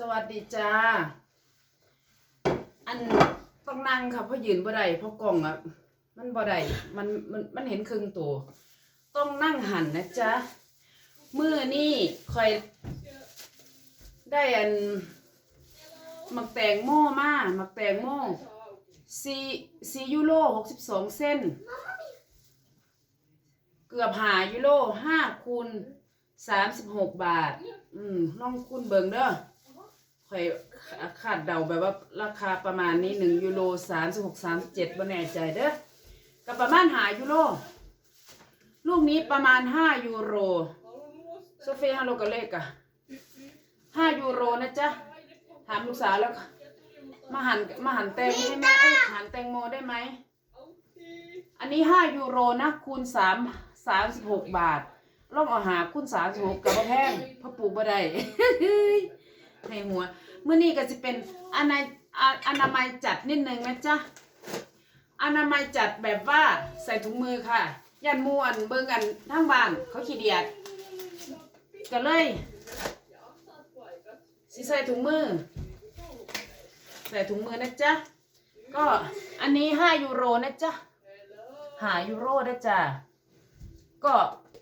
สวัสดีจ้า อันต้องนั่งค่ะเพราะยืนบ่ได้เพราะกล่องอะมันบ่ได้มันมันมันเห็นครึ่งตัว ต้องนั่งหันนะจ๊ะมือนี่คอย ได้อันหมักแตงโม่มาหมักแตงโม่ซีซียูโรหกสิบสองเส้น เกือบหายูโรห้าคูณสามสิบหกบาท อืมลองคูณเบิงเด้อ ข่อยคาดเดาแบบว่าราคาประมาณนี้หนึ่งยูโรสามสิบหกสามสิบเจ็ดบ่แน่ใจเด้อก็ประมาณหายูโรลูกนี้ประมาณห้ายูโรโซเฟียฮัลโหลกับเลขอะห้ายูโรนะจ๊ะถามลูกสาวแล้วมาหันมาหันแตงให้แม่เอ้ยหันแตงโมได้ไหมอันนี้ห้ายูโรนะคูณสามสามสิบหกบาทลองเอาหาคูณสามสิบหกกับแพงพราะปลูกบ่ได้ ให้หัวเมื่อนี้ก็จะเป็นอนาอาอนามัยจัดนิดนึงนะจ๊ะอนามัยจัดแบบว่าใส่ถุงมือค่ะยันหมวนเบิ่งกันทั้งบ้านเขาขี้เดียดก็เลยสิใส่ถุงมือ ใส่ถุงมือนะจ๊ะก็อันนี้ห้ายูโรนะจ๊ะหายูโรนะจ๊ะก็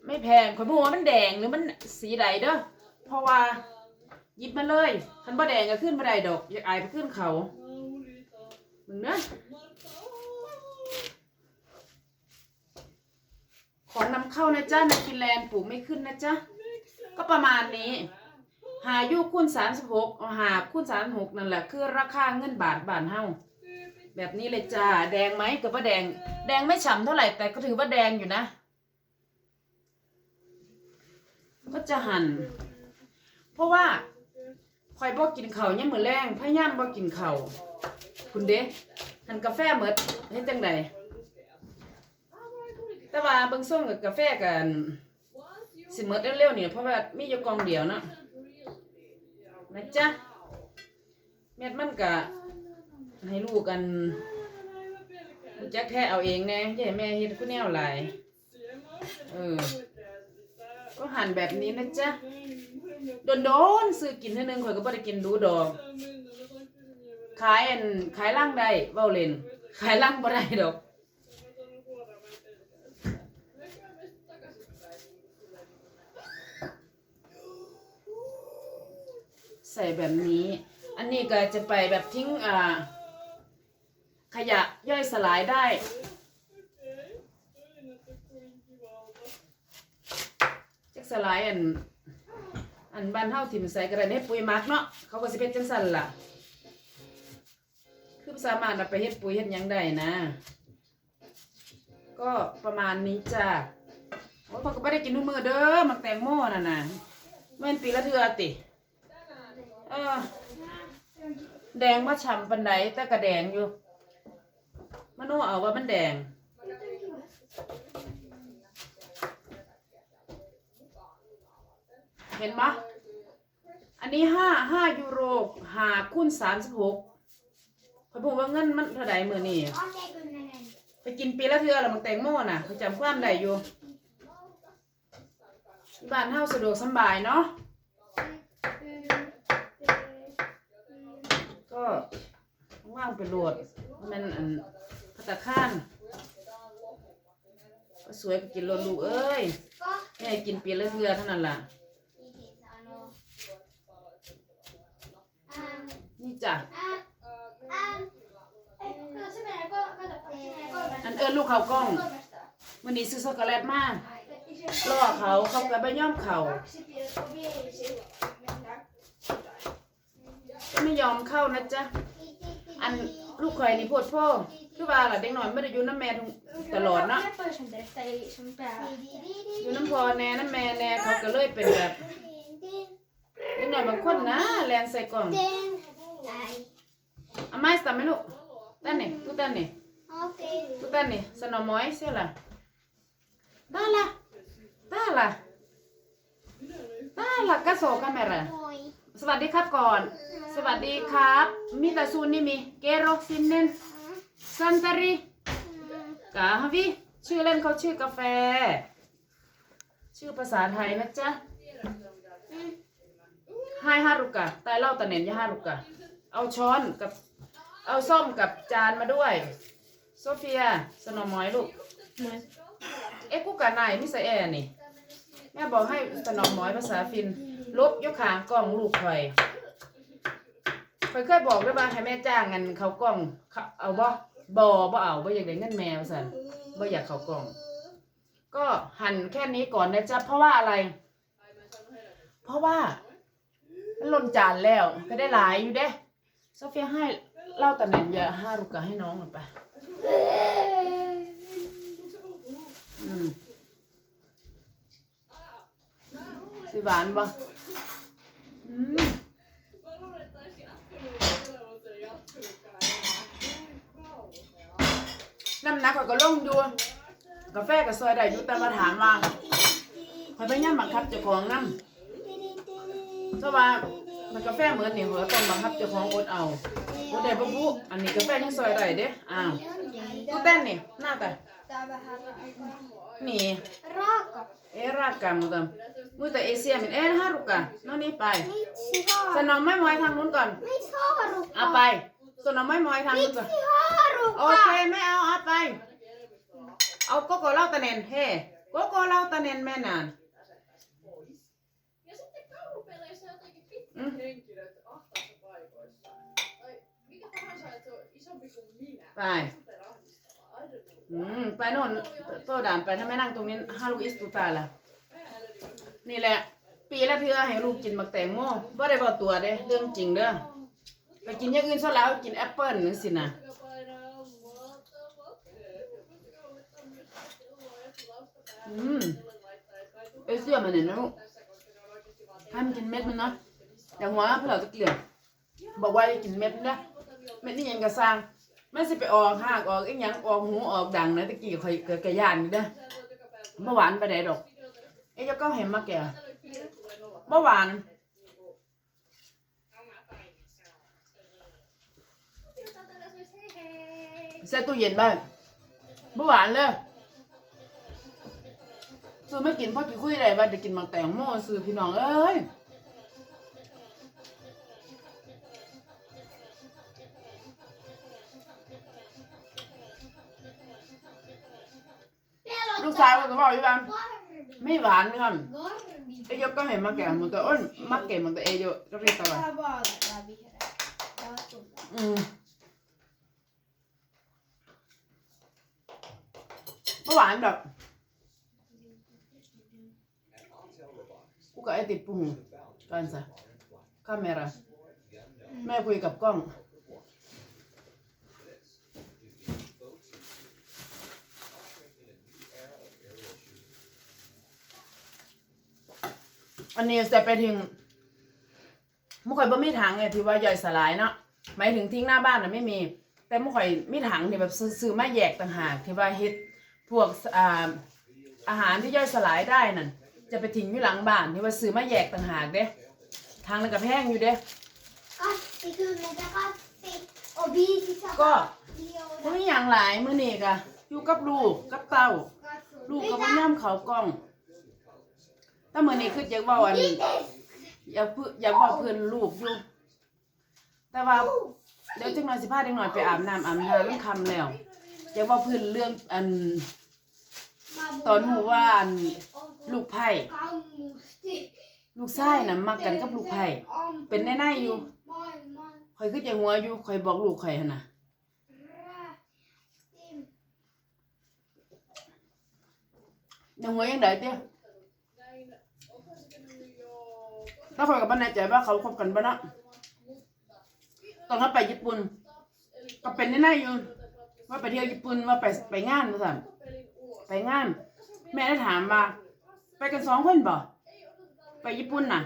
ไม่แพงขอยบอกว่ามันแดงหรือมันสีใดเด้อเพราะว่า หยิบมาเลยคันบ่แดงก็ขึ้นบ่ได้ดอก อยากอายไปขึ้นเขามึงเนะขอนำเข้านะจ๊ะในฟินแลนด์ปลูกไม่ขึ้นนะจ๊ะ ก็ประมาณนี้ หายุคูณสามสิบหกหาคูณสามหกนั่นแหละ คือราคาเงินบาทบาทเฮาแบบนี้เลยจ้า แดงไหมก็ว่าแดง แดงไม่ฉ่ำเท่าไหร่ แต่ก็ถือว่าแดงอยู่นะ ก็จะหั่น เพราะว่า คอยบอกกินเขาเนี่ยามมือแรงพยายามบอกกินเขาคุณเด้หันกาแฟเหมือดเฮ็ดจังไดแต่ว่าเบิ่งส่งกับกาแฟกันสิเหมือดเร็วๆเนี่ยเพราะว่ามีอยู่กองเดียวเนาะนะจ๊ะเม็ดมันกะให้ลูกกันจักแท้เอาเองแน่ย่าแม่เฮ็ดกูแนวหลายเออ ก็หั่นแบบนี้นะจ๊ะโดนๆซื้อกินเท่านึงข่อยก็บ่ได้กินดูดอกขายอันขายล่างได้เว้าเล่นขายล่างบ่ได้ดอกใส่แบบนี้ อันนี้ก็จะไปแบบทิ้งอ่าขยะย่อยสลายได้ จัก สลายอัน อันบ้านเฮาถิ่มใส่กระดาษให้ปุ๋ยหมักเนาะเขาก็สิเป็นจังซั่นล่ะ คือสามารถเอาไปเฮ็ดปุ๋ยเฮ็ดหยังได้นะ ก็ประมาณนี้จ้ะโอ้ยเขาก็ไม่ได้กินทุกมื้อเด้อมักแตงโมน่ะนะแม่นปีละเทื่อติเออแดงมาฉ่ำปันไดแต่ก็แดงอยู่มโนเอาว่ามันแดง เห็นปะอันนี้ห้าห้ายูโรหาคูณสามสิบหกเขาบอกว่าเงินมันเท่าไหร่มือนี่ไปกินปีละเทือแล้วมันแตงโมน่ะเขาจำความได้อยู่บ้านเฮาสะดวกสบายเนาะก็ว่างไปโหลดมันอันพัตตาคารก็สวยก็กินโลดลูกเอ้ยแม่ให้กินปีละเทือเท่านั้นล่ะ นี่จ้ะอันเอิญลูกเขากล้องวันนี้ซื้อช็อกโกแลตมาล่อเขาเขากับใบย่อมเขาไม่ยอมเข้านะจ๊ะ อันลูกข่อยนี่พดพ่อคือว่าล่ะเด็กน้อยไม่ได้อยู่น้ำแม่ทุกตลอดเนาะอยู่น้ำพอแน่น้ำแม่แน่เขาก็เลยเป็นแบบ เด็กน้อยบางคนนะแลนใส่กล่อง Nej. เอาไม้สามไหมลูกตั้นนี่ทุกตั้นนี่ Okej. ทุกตั้นนี่สนอมอยเสียล่ะตาล่ะตาล่ะตาล่ะกระโสกาเมรา Oj. สวัสดีครับก่อน สวัสดีครับ มีแต่ซูนนี่มีเกโรซินเนนซันตารีกาฮาวิชื่อเล่นเขาชื่อกาแฟ ชื่อภาษาไทยนะจ๊ะ ให้ฮารุกะใต้เล่าตะเนนยาฮารุกะเอาช้อนกับ เอาส้มกับจานมาด้วย โซเฟีย สนอมอยลูก เอ๊ะกูกะนายมิสแอร์นี่ แม่บอกให้สนอมมอยภาษาฟิน ลบยกขางกล้องลูกข่อยข่อยเคยบอกด้วยว่าให้แม่จ้างเงินเขากล้องเขาเอาบ่บ่บ่เอาบ่อยากได้เงินแมวสันบ่อยากเขากล้อง ก็หั่นแค่นี้ก่อนนะจ๊ะเพราะว่าอะไร เพราะว่า มันหล่นจานแล้ว ก็ได้หลายอยู่เด้โซเฟียให้เล่าตะเนนเยอะห้าลูกกะให้น้องหน่อยไปอืมสิหวานบ่อืมน้ำหนักข่อยก็ลงอยู่กาแฟก็ซอยได้อยู่แต่มาถามว่าข่อยไปย่ำบังคับเจ้าของน้ำ เพราะว่ามันกาแฟเหมือนนี่หัวต้องบังคับเจ้าของอดเอาบ่ได้บ่บุอันนี้กาแฟยังซอยได้เด้อ้าวกูเต้นนี่หน้าตา Tää vähän aikaa. นี่ Raaka. ei raakkaa, mutta muita ei siemen. Ei harukka. No niin, päin. Miksi haarukka? Sano moi moi ทางนู้นก่อน Miksi haarukka? เอาไปสนอ moi moi ทางนู้นก่อน Miksi haarukka? โอเคไม่เอาเอาไป เอาโกโก้เล่าตะเนนเฮ้โกโก้เล่าตะเนนแม่นาน Mm. pikkuhenkilöt ahtaissa paikoissa. Tai mikä tahansa, että se on isompi kuin minä. ไป Super ahdistavaa. I don't know. อืมไปโน่นโต๊ะด่านไปถ้าไม่นั่งตรงนี้ฮาลูกอิสตูตาละนี่แหละ ปีละเทื่อให้ลูกกินบักแตงโมบ่ได้บ่ตัวเด้เรื่องจริงเด้อไปกินอย่างอื่นซะแล้วกินแอปเปิ้ลนึงสินะ Joka painaa maatavakkeen. Pystytkö olettamaan myös kelloa ja tilausta päälle? Mm. Ellen laittaa, että kai เอ้ยเสื้อมันเนี่ยนะลูก tässä, koska ne on oikeasti vaan ให้มันกินเม็ดมันนะ อย่างหัวเพื่อเราตะเกลี่ยบอกว่าให้กินเม็ดนะเม็ดนี่ยังกระซังไม่สิไปออกหากออกอีหยังออกหูออกดังนะตะกี้ข่อยเกิดกระยานนี่เด้อเมื่อวานไปไหนดอกเอ้ยเจ้าก็เห็นมาแก่เมื่อวานใส่ตู้เย็นบ้างเมื่อวานเลยซื้อไม่กินเพราะกินคุยอะไรบ้างจะกินมังแตงโมซื้อพี่น้องเอ้ย กชายก็บอกอยู่ว่า Garbi. ไม่หวานครับ Garbi. เอ้ยยกก็เห็นมาแก่มันตัวอ้นมักเก่มันตัวเอยอยู่ก็เรียกตัว Tää vaaleaa vihreä. Tää on tumma. อืมเมื่อหวานแบบกูกับไอติดปุ่งกันซะคาเมราแม่คุยกับกล้อง อันนี้จะไปถึงมุข่อยบ่มีถังไงที่ว่าย่อยสลายเนาะหมายถึงทิ้งหน้าบ้านน่ะไม่มี แต่มุข่อยมีถังที่แบบซื้อซื้อมาแยกต่างหากที่ว่าเฮ็ดพวกอ่าอาหารที่ย่อยสลายได้นั่นจะไปทิ้งอยู่หลังบ้านที่ว่าซื้อมาแยกต่างหากเด้ทางนั้นก็แพงอยู่เด้ Kassi, kymmentä kassi. On viisissä ก็ kassia. บ่มีหยังหลายมื้อนี้ก็อยู่กับลูกกับเต้าลูกก็บ่ย่ำเขากล้อง แต่มื้อนี้คืออยากเว้าอันอยากพูอยากบอกเพื่อนลูกอยู่ แต่ว่าเดี๋ยวจังหน่อยสิพาเด็กหน่อยไปอาบน้ำอาบน้ำมันคำแล้วอยากบอกเพื่อนเรื่องอันตอนหูว่าอันลูกไผ่ลูกชายน่ะมักกันกับลูกไผ่เป็นแน่ๆอยู่ Maailman ข่อยคือจะหัวอยู่ข่อยบอกลูกข่อยหั่นน่ะ rätim. ยังหัวยังไดเตี้ย แล้วข่อยก็บ่แน่ใจว่าเขาคบกันบ่เนาะตอนเขาไปญี่ปุ่น ก็เป็นแน่ๆอยู่ว่าไปเที่ยวญี่ปุ่นว่าไปไปงานว่าซั่นไปงาน แม่ได้ถามว่าไปกันสองคนบ่ไปญี่ปุ่นน่ะ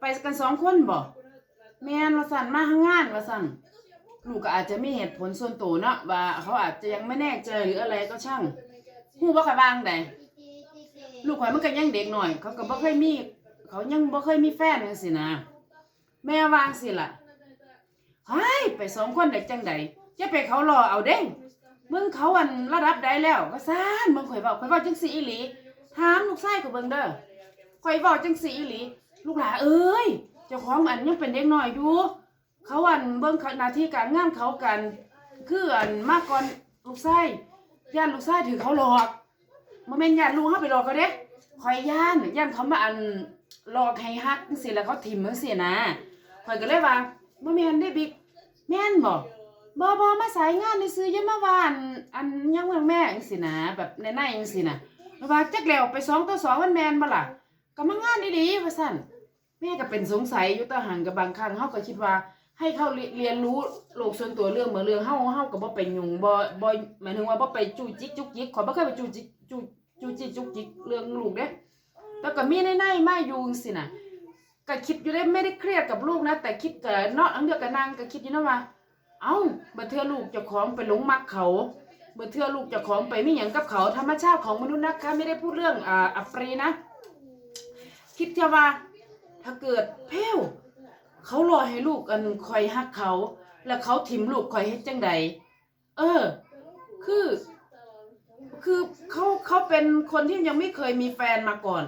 ไปกันสองคนบ่แม่นว่าสั่นมาทางงานว่าสั่นลูกก็อาจจะมีเหตุผลส่วนตัวเนาะว่าเขาอาจจะยังไม่แน่ใจหรืออะไรก็ช่างฮู้บ่ค่อยบางใดลูกข่อยมันก็ยังเด็กหน่อย เขาก็บ่เคยมี เขายังบ่เคยมีแฟนจังซี่นะ แม่วางสิล่ะเฮ้ยไปสองคนได้จังใดอย่าไปเขารอเอาเด้งมึงเขาอันระดับใดแล้วก็ซ่านมึงข่อยเว้าข่อยเว้าจังซี่อีหลีถามลูกชายก็เบิ่งเด้อข่อยเว้าจังซี่อีหลี ลูกหลาเอ้ยเจ้าของอันยังเป็นเด็กน้อยอยู่เขาอันเบิ่งหน้าที่การงานเขากัน คืออันมากก่อนลูกไส้ย่านลูกไส้ถือเขาหลอกบ่แม่นย่านลูกเฮาไปหลอกเขาเด้คอยย่านย่านเขามาอัน หลอกให้ฮักจังซี่แล้วเขาถิ่มจังซี่นะข่อยก็เลยว่าบ่แม่นเด้บิ๊กแม่นบ่บ่บ่มาสายงานในซื้อย่ามาว่าอันอันยังเมืองแม่จังซี่นะแบบในในจังซี่นะแล้วว่าจักแล้วไปสองต่อสองมันแม่นบ่ล่ะก็มางานดีๆว่าซั่นแม่ก็เป็นสงสัยอยู่ต่หังกับบางครั้งเฮาก็คิดว่าให้เขาเรียนรู้โลกส่วนตัวเรื่องเมือเรื่องเฮาเฮาก็บ่ไปยุ่งบ่บ่หมายถึงว่าบ่ไปจู้จิกจุกจิกขอยบ่เคยไปจู้จิกจู้จู้จิกจุกจิกเรื่องลูกเด้ แต่ก็มีในในๆมาอยู่จังซี่น่ะก็คิดอยู่ได้ไม่ได้เครียดกับลูกนะ แต่คิดก็เนาะอันเดียวก็นั่งก็คิดอยู่นะว่า เอ้าบ่เทื่อลูกจ้าของไปหลงมักเขาบ่เทื่อลูกจ้าของไปมีหยังกับเขาธรรมชาติของมนุษย์นะคะไม่ได้พูดเรื่องอ่าอัปรีนะ คิดแค่ว่า ถ้าเกิดเพลวเขารอให้ลูกอันคอยฮักเขา แล้วเขาถิ่มลูกคอยเฮ็ดจังใดเออ คือ คือเขาเขาเป็นคนที่ยังไม่เคยมีแฟนมาก่อน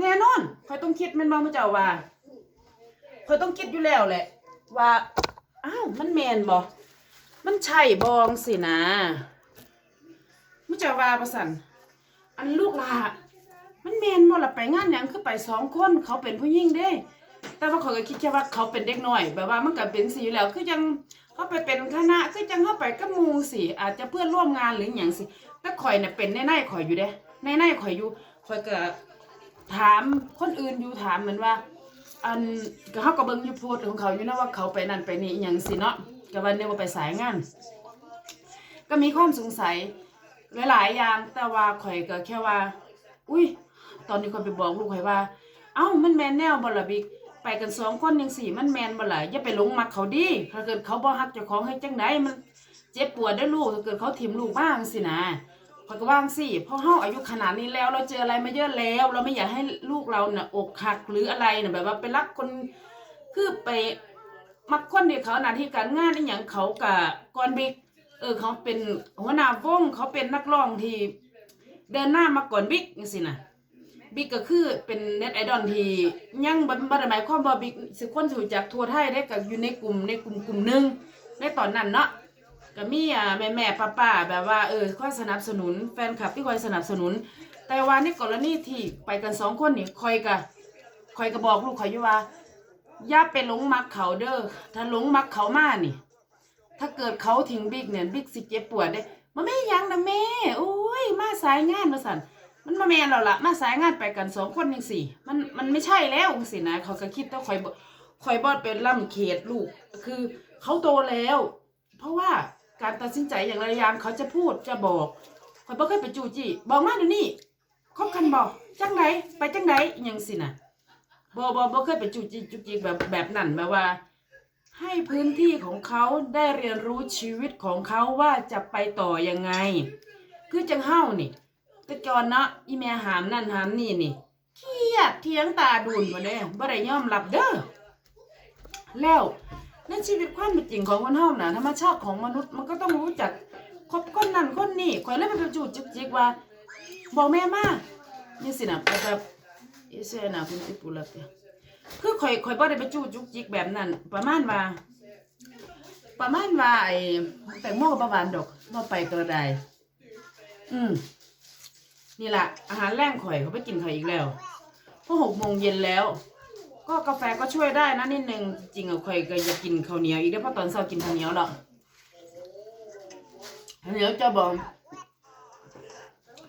แน่นอนคอยต้องคิดแมันบ่มาเจ้าว่าคอยต้องคิดอยู่แล้วแหละ ว่าอ้าวมันแมนบ่มันใช่บองสินะมาเจ้าว่าประสันอันลูกหลามันแมนบ่ล่ะไปงานหยังคือไปสองคนเขาเป็นผู้หญิงเด้ แต่ว่าเขาก็คิดแค่ว่าเขาเป็นเด็กน้อยแบบว่ามันก็เป็นสีอยู่แล้วคือจังเขาไปเป็นคณะคือจังเขาไปกับมูสิอาจจะเพื่อนร่วมงานหรืออย่างสิแต่ข่อยเนี่ยเป็นในในๆข่อยอยู่เด้ในในๆข่อยอยู่ข่อยก็ ถามคนอื่นอยู่ถามเหมือนว่า อันก็เขาก็เบิ่งอยู่โพสต์ของเขาอยู่นะว่าเขาไปนั่นไปนี่อหย่างสิเนาะก็วันนี้ว่าไปสายงาน ก็มีความสงสัยหลาย ๆ อย่างแต่ว่าข่อยก็แค่ว่า อุ้ย ตอนนี้ข่อยไปบอกลูกข่อยว่า เอ้ามันแมนแนวบ่ล่ะบิกไปกันสองคนยังสี่มันแมนบ่ล่ะอย่าไปหลงมักเขาดิถ้าเกิดเขาบ่ฮักเจ้าของให้จังไดมัน เจ็บปวดเด้อลูกถ้าเกิดเขาถิ่มลูกบ้างสินะ อยก็ว่างสิเพราะเฮาอายุขนาดนี้แล้ว เราเจออะไรมาเยอะแล้ว เราไม่อยากให้ลูกเราน่ะอกหักหรืออะไรน่ะแบบว่าไปรักคนคือไปมักคนที่เขาหน้าที่การงานอีหยังเขากะก่อนบิ๊กเออเขาเป็นหัวหน้าวงเขาเป็นนักร้องที่เดินหน้ามาก่อนบิ๊กจังซี่น่ะบิ๊กก็คือเป็นเน็ตไอดอลที่ยังบ่บ่ได้หมายความว่าบิ๊กสิคนสู่จักทั่วไทยได้ก็อยู่ในกลุ่มในกลุ่มกลุ่มหนึ่งในตอนนั้นเนาะ ก็มีอ่าแม่แม่ป้าป้าๆแบบว่าเออคอยสนับสนุนแฟนคลับที่คอยสนับสนุน แต่ว่าในกรณีที่ไปกันสองคนนี่คอยก็คอยก็บอกลูกคอยอยู่ว่าอย่าไปหลงมักเขาเด้อถ้าหลงมักเขามานี่ ถ้าเกิดเขาทิ้งบิ๊กเนี่ยบิ๊กสิเจ็บปวดเด้มันไม่ยังนะแม่โอ้ยมาสายงานมาสันมันมาแมนเราละมาสายงานไปกันสองคนยังสี่มันมันไม่ใช่แล้วจังสินะเขาก็คิดว่าคอยบคอยบอดเป็นล่ำเขตลูก คือเขาโตแล้ว เพราะว่า การตัดสินใจอย่างไรอย่างเขาจะพูดจะบอกคอยบ่เคยไปจูจี้บอกมาเดี๋ยวนี้คบกันบอกจังไหนไปจังไหนอหยังสินะบ่บ่บ่เคยไปจูจี้จุกจิกแบบแบบนั้นแบบว่า ให้พื้นที่ของเขาได้เรียนรู้ชีวิตของเขาว่าจะไปต่อยังไง คือจังเฮ้านี่แต่ก่อนเนาะอีแม่หามนั่นหามนี่นี่เครียดเถียงตาดุนบ่ได้บ่ได้ยอมรับเด้อแล้ว ในชีวิตความเป็นจริงของคนเฮาน่ะธรรมชาติของมนุษย์มันก็ต้องรู้จักคบคนนั้นคนนี้ข่อยเลยไปไปจูดจิกจิกว่าบอกแม่มานี่สินะแบบแบบเอเซนะคุณติปุระเตคือข่อยข่อยบ่ได้ไปจูดจุกจิกแบบนั้น ประมาณว่า ประมาณว่าไอ้แตงโมกับประวานดอกบ่ไปก็ได้อืมนี่แหละอาหารแรงข่อยเขาไปกินข่อยอีกแล้วพราะหกโมงเย็นแล้ว ก็กาแฟก็ช่วยได้นะนิดนึงจริงๆอะข่อยก็อยากกินข้าวเหนียวอีกแล้วเพราะตอนเช้ากินข้าวเหนียวแล้วข้าวเหนียวจะบอก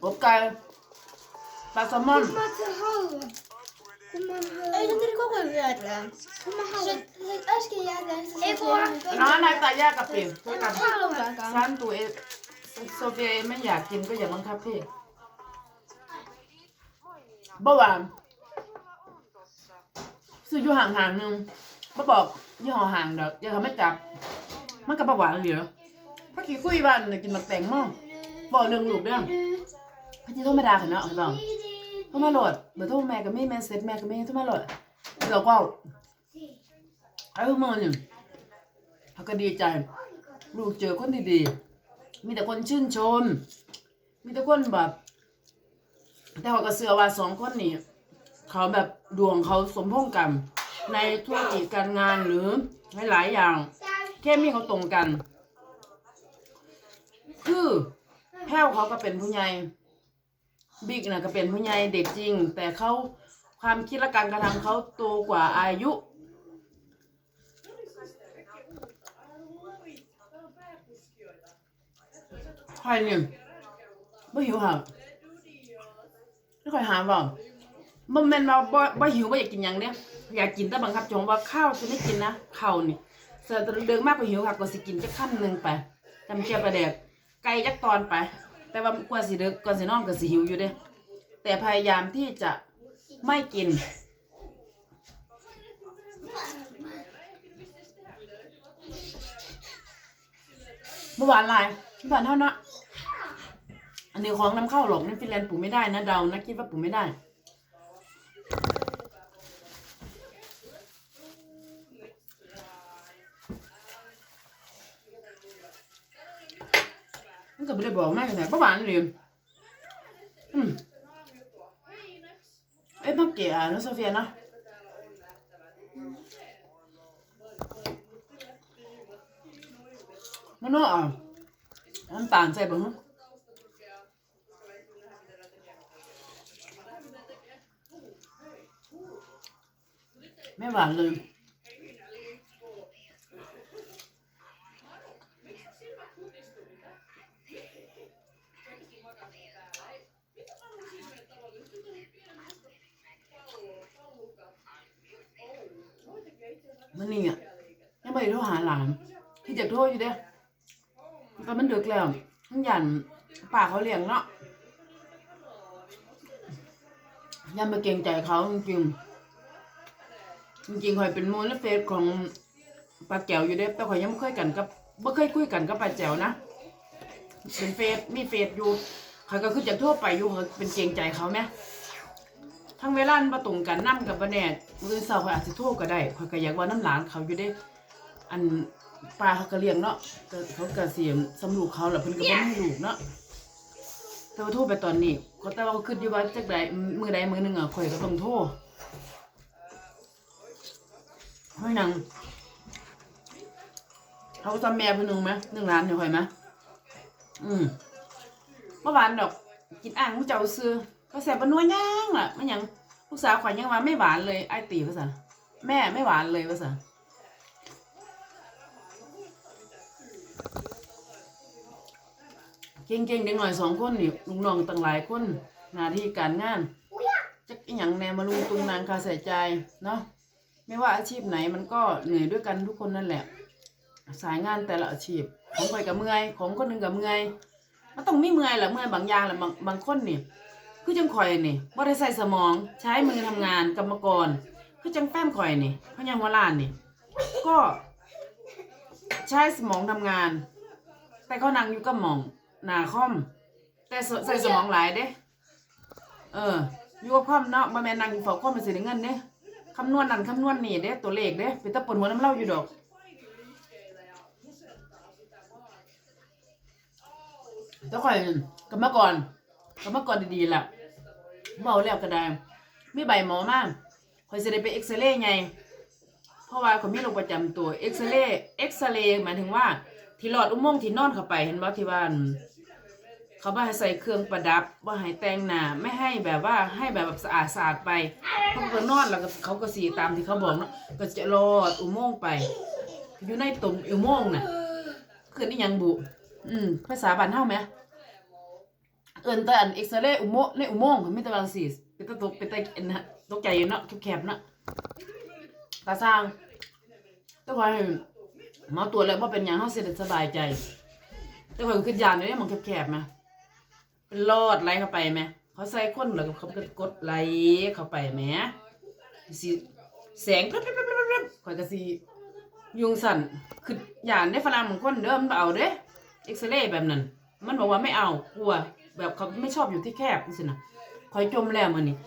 อบไก่ปลาแซลมอน Kom maar te houden. Kom maar Hey, dat houden. wil ik ook even uitleggen. Kom maar houden. Als je ja zegt, Ik hoor. น้องนายตายากกับเปลี่ยนช่วยกัน Hallo, Kaka. ซันตัวเองโซเฟียไม่อยากกินก็อย่าบังคับพี่บ่หวาน ซื้ออยู่ห่างๆหนึงบ่บอกยี่ห้อห่างดอกอย่าทำให้จับ มันก็บ่หวานเหลือพักขี้คุยบ้านน่ะกินมักแตงโม่งบอกเรื่องลูกเรื่องพักที่โทรมาด่าเขาเนาะเขาบอกโทรมาโหลดเบอร์โทรแม่ก็ไม่แม่เซ็ตแม่ก็ไม่โทรมาโหลดเราก็ไอ้พวกมึงนี่เขาก็ดีใจ ลูกเจอคนดีๆมีแต่คนชื่นชม มีแต่คนแบบ แต่ว่าก็เสือว่าสองคนนี่ เขาแบบดวงเขาสมพงกัน ในธุรกิจการงานหรือหลายๆอย่างเคมีเขาตรงกัน คือแพ้วเขาก็เป็นผู้ใหญ่บิ๊กนะก็เป็นผู้ใหญ่เด็กจริง แต่เขาความคิดและการกระทำเขาโตกว่าอายุใครเนี่ยไม่หิวค่ะไม่ค่อยหาบ่ มันแม่นว่าบ่บ่หิวบ่อยากกินหยังเนี่ยอยากกินแต่บังคับจงว่าข้าวจะไม่กินนะข้าวนี่เสือตะเดิงมากกว่าหิวค่ะก็สิกินจักคำหนึ่งไปจำเจียประแดกไก่จักตอนไป แต่ว่ากว่าสิเดึกก่อนสินอนก็สิหิวอยู่เด้แต่พยายามที่จะไม่กิน เมื่อวานไลน์ที่บ้านเท่านะอันนี้ของน้ำเข้าหรอกในฟินแลนด์ปลูกไม่ได้นะเดานะคิดว่าปลูกไม่ได้ ก็ไม่ได้บอกแมากแต่เมื่อวานเลยอืมเอ้ยมาเก๋อะนะโซเฟียนะมันเนาะอะน้ำตาลใส่บ่ฮะไม่หวานเลย มันนี่อะยังไม่ได้โทรหาหลานที่จะโทรอยู่เด้ก็มันดึกแล้วมันหยันป่าเขาเลี้ยงเนาะยังมาเกรงใจเขาจริงจริงๆคอยเป็นมูลและเฟซของปลาแก้วอยู่เด้แต่คอยยังไม่เคยกันกับไม่เคยคุยกันกับปลาแจ๋วนะเป็นเฟซมีเฟซอยู่เขาก็คือจะโทั่วไปอยู่เป็นเกรงใจเขาไหม ทั้งเวลามาตรงกันนั่กับบันแดดมือเสาร์เขาอาจจะโทษก็ได้เขาก็อยากว่าน้ำหลานเขาอยู่ได้ อันปลาเขาก็เลี้ยงเนาะก็เขาก็เสียมสำลูกเขาแหละเพิ่นก็บ่มีลูกเนาะแต่ว่าโทษไปตอนนี้ก็แต่ว่าเขาคิดอยู่ว่าจักใดมือใดมือหนึงอะข่อยก็ต้องโทษให้นังเขาจำแม่เพิ่นหนึงไหมหนึ่งล้านเดี๋ยวข่อยไหมอืมเมื่อวานดอกกินอ่างมุเจ้าซื้อ ก็แสบปนัวย่างล่ะมันหยังลูกสาวข่อยยังว่าไม่หวานเลยไอตีภาษาแม่ไม่หวานเลยภาษาเก่งๆเด็กหน่อยสองคนนี่ลุงน้องตั้งหลายคนหน้าที่การงานจักอหย่างแนมาลุงตุงนางคาใส่ใจเนาะไม่ว่าอาชีพไหนมันก็เหนื่อยด้วยกันทุกคนนั่นแหละ สายงานแต่ละอาชีพ ของข่อยกับเมื่อยของคนหนึ่งกับเมื่อยมันต้องไมีเมื่อยแหละเมื่อยบางอย่างแหละบางบางคนนี่ คือจังข่อยนี่บ่ได้ใส่สมองใช้มือทำงานกรรมกร คือจังแฟ้มข่อยนี่พญาหัวล้านนี่ ก็ใช้สมองทำงาน แต่ก็นั่งอยู่กับหมองหน้าคอม แต่ใส่สมองหลายเด้ เอออยู่กับคอมเนาะบ่แม่นนั่งอยู่เฝ้าคอมมันสิได้เงินเด้คำนวณนั่นคำนวณนี่เด้ตัวเลขเด้เป็นตะปวดหัวน้ำเล่าอยู่ดอกแต่ข่อยกรรมกร กรรมกรดีๆแหละเบาแล้วก็ได้มีใบหมอมาข่อยสิได้ไปเอ็กซเรย์ไง เพราะว่าเข่อยมีโรคประจำตัวเอ็กซเรย์เอ็กซเรย์หมายถึงว่า ที่หลอดอุโมงค์ที่นอนเข้าไปเห็นบ่ที่ว่านเขาบ่ให้ใส่เครื่องประดับบ่ให้แต่งหน้าไม่ให้แบบว่าให้แบบแบบสะอาดสะอาดไปเขาก็นอนแล้วก็เขาก็สีตามที่เขาบอกเนาะก็จะรอดอุโมงค์ไป อยู่ในตรงอุโมงค์น่ะคือนี่ยังบุ อืมภาษาบ้านเฮาไหม เอินแต่อันเอ็กซเรย์อุโมงค์ในอุโมงค์มันมีแต่บางสีเป็นตะตกเป็นตะอันนะตกใจอยู่เนาะแคบๆเนาะตาสร้างแต่ว่าให้หมอตรวจแล้วว่าเป็นหยังเฮาสิได้สบายใจ แต่ว่าคือยานยู่เนี่ยมันแคบๆมเป็นลอดไหลเข้าไปไหมเขาใส่คนแล้วก็เขาก็กดไหลเข้าไปแหมสิแสงพรับๆๆๆข่อยก็สิยุงสั่นคือยานได้ฝรั่งบางคนเด้อมันบ่เอาเด้เอ็กซเรย์แบบนั้น มันบอกว่าไม่เอากลัว แบบเขาไม่ชอบอยู่ที่แคบนี่สินะคอยจมแล้วมือนี่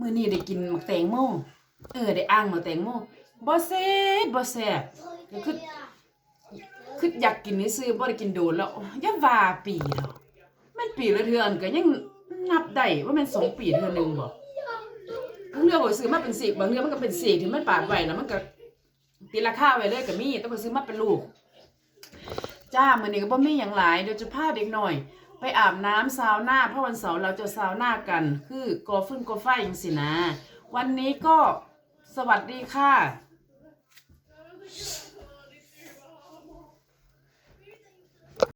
มือนี่ได้กินหมักแตงโมเออได้อ่างหมักแตงโมบ่แซ่บบ่แซ่บคือคืออยากกินนี่ซื้อบ่ได้กินโดนแล้วอย่าว่าปีแล้วมันปีละเทื่อนก็ยังนับได้ว่ามันสองปีเทื่อหนึงบ่ทั้งเรือบ่ซื้อมาเป็นสีบางเรือมันก็เป็นสีกที่มันปาดไว้แล้วมันก็ตีราคาไว้เลยก็มีต้องไปซื้อมาเป็นลูก จ้ามือนี้ก็บ่มีหยังหลายเดี๋ยวจะพาเด็กหน่อย ไปอาบน้ำซาวน่าเพราะวันเสาร์เราจะซาวน่ากัน คือกอฟึ่นกอไฟอย่างสินะ วันนี้ก็สวัสดีค่ะ